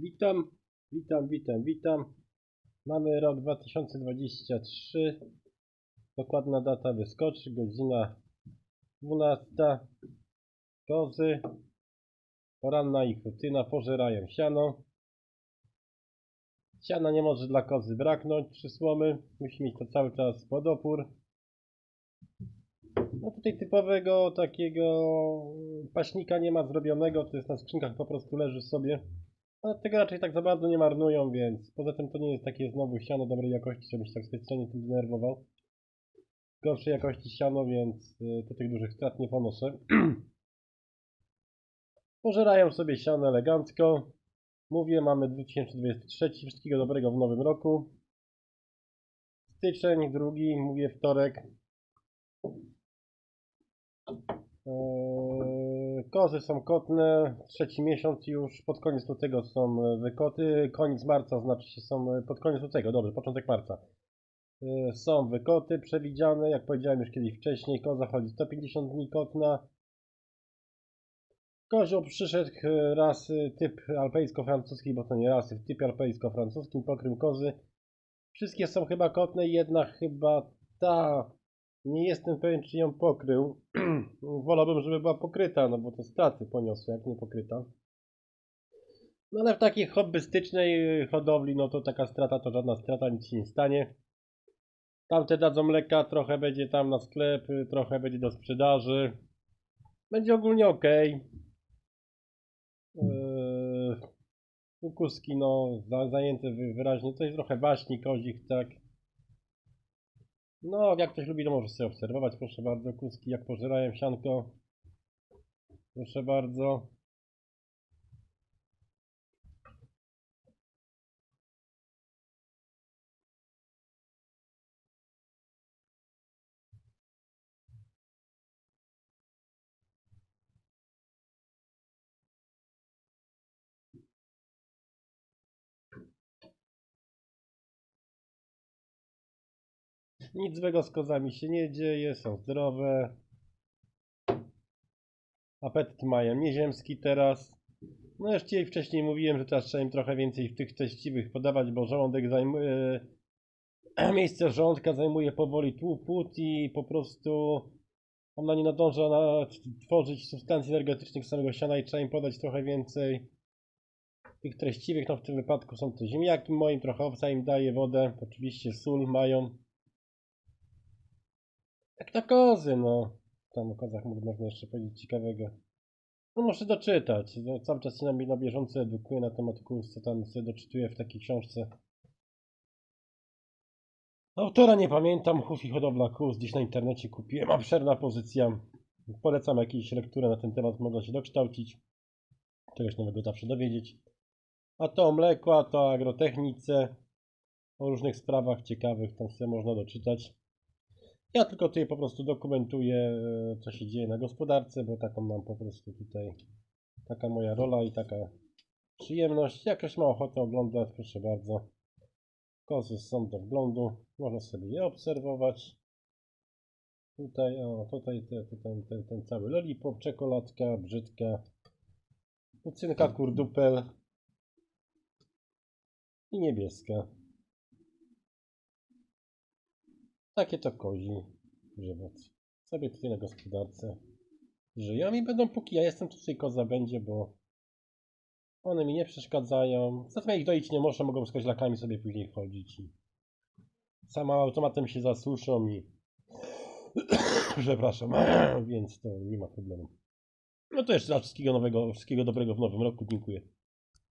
Witam, witam, witam, witam. Mamy rok 2023. Dokładna data wyskoczy, godzina 12. Kozy. Poranna ich rutyna, pożerają siano. Siana nie może dla kozy braknąć, przysłomy. Musi mieć to cały czas pod opór. No tutaj typowego takiego paśnika nie ma zrobionego, to jest na skrzynkach po prostu leży sobie. Ale tego raczej tak za bardzo nie marnują, więc poza tym to nie jest takie znowu siano dobrej jakości, żebyś tak specjalnie tym denerwował. Gorszej jakości siano, więc y, to tych dużych strat nie ponoszę. Pożerają sobie siano elegancko. Mówię, mamy 2023, wszystkiego dobrego w nowym roku. Styczeń, drugi, mówię wtorek. Eee, Kozy są kotne, trzeci miesiąc już, pod koniec lutego są e, wykoty, koniec marca znaczy się są, e, pod koniec lutego, dobrze, początek marca. Eee, Są wykoty przewidziane, jak powiedziałem już kiedyś wcześniej, koza chodzi 150 dni kotna. Kozioł przyszedł e, rasy typ alpejsko-francuski, bo to nie rasy, w typie alpejsko-francuskim, pokrym kozy. Wszystkie są chyba kotne, jedna chyba ta nie jestem pewien, czy ją pokrył. Wolałbym, żeby była pokryta, no bo to straty poniosę, jak nie pokryta. No ale w takiej hobbystycznej hodowli, no to taka strata to żadna strata, nic się nie stanie. Tamte dadzą mleka, trochę będzie tam na sklep, trochę będzie do sprzedaży. Będzie ogólnie ok. Yy, ukuski, no, za, zajęte wy- wyraźnie. Jest trochę waśni kozik, tak. No, jak ktoś lubi, to może sobie obserwować. Proszę bardzo, kuski jak pożerają sianko. Proszę bardzo. Nic złego z kozami się nie dzieje, są zdrowe. Apetyt mają nieziemski teraz. No już dzisiaj wcześniej mówiłem, że teraz trzeba im trochę więcej w tych treściwych podawać, bo żołądek zajmuje... Miejsce żołądka zajmuje powoli tłu- płód i po prostu ona nie nadąża na tworzyć substancji energetycznych z samego siana i trzeba im podać trochę więcej tych treściwych. No w tym wypadku są to ziemniaki moim, trochę owca im daje wodę, oczywiście sól mają. Jak na kozy, no. Tam o kozach mo- można jeszcze powiedzieć ciekawego. No muszę doczytać. No, Cały czas się na, na bieżąco edukuję na temat kóz, co tam sobie doczytuję w takiej książce. Autora nie pamiętam, Huf i hodowla kóz, gdzieś na internecie kupiłem, obszerna pozycja. Polecam jakieś lekturę na ten temat, można się dokształcić. Czegoś nowego zawsze dowiedzieć. A to o mleko, a to o agrotechnice, o różnych sprawach ciekawych, tam sobie można doczytać. Ja tylko tutaj po prostu dokumentuję, e, co się dzieje na gospodarce, bo taką mam po prostu tutaj, taka moja rola i taka przyjemność. Jak ktoś ma ochotę oglądać, proszę bardzo. Kozy są do wglądu, można sobie je obserwować. Tutaj, o, tutaj te, ten, ten cały lollipop, czekoladka, brzydka, ucynka kurdupel i niebieska. Takie to kozi żywot. Sobie tutaj na gospodarce żyją i będą póki ja jestem, tutaj koza będzie, bo one mi nie przeszkadzają. Zatem ich doić nie muszę, mogą z koźlakami sobie później chodzić i sama automatem się zasuszą i przepraszam, więc to nie ma problemu. No to jeszcze raz wszystkiego nowego, wszystkiego dobrego w nowym roku, dziękuję.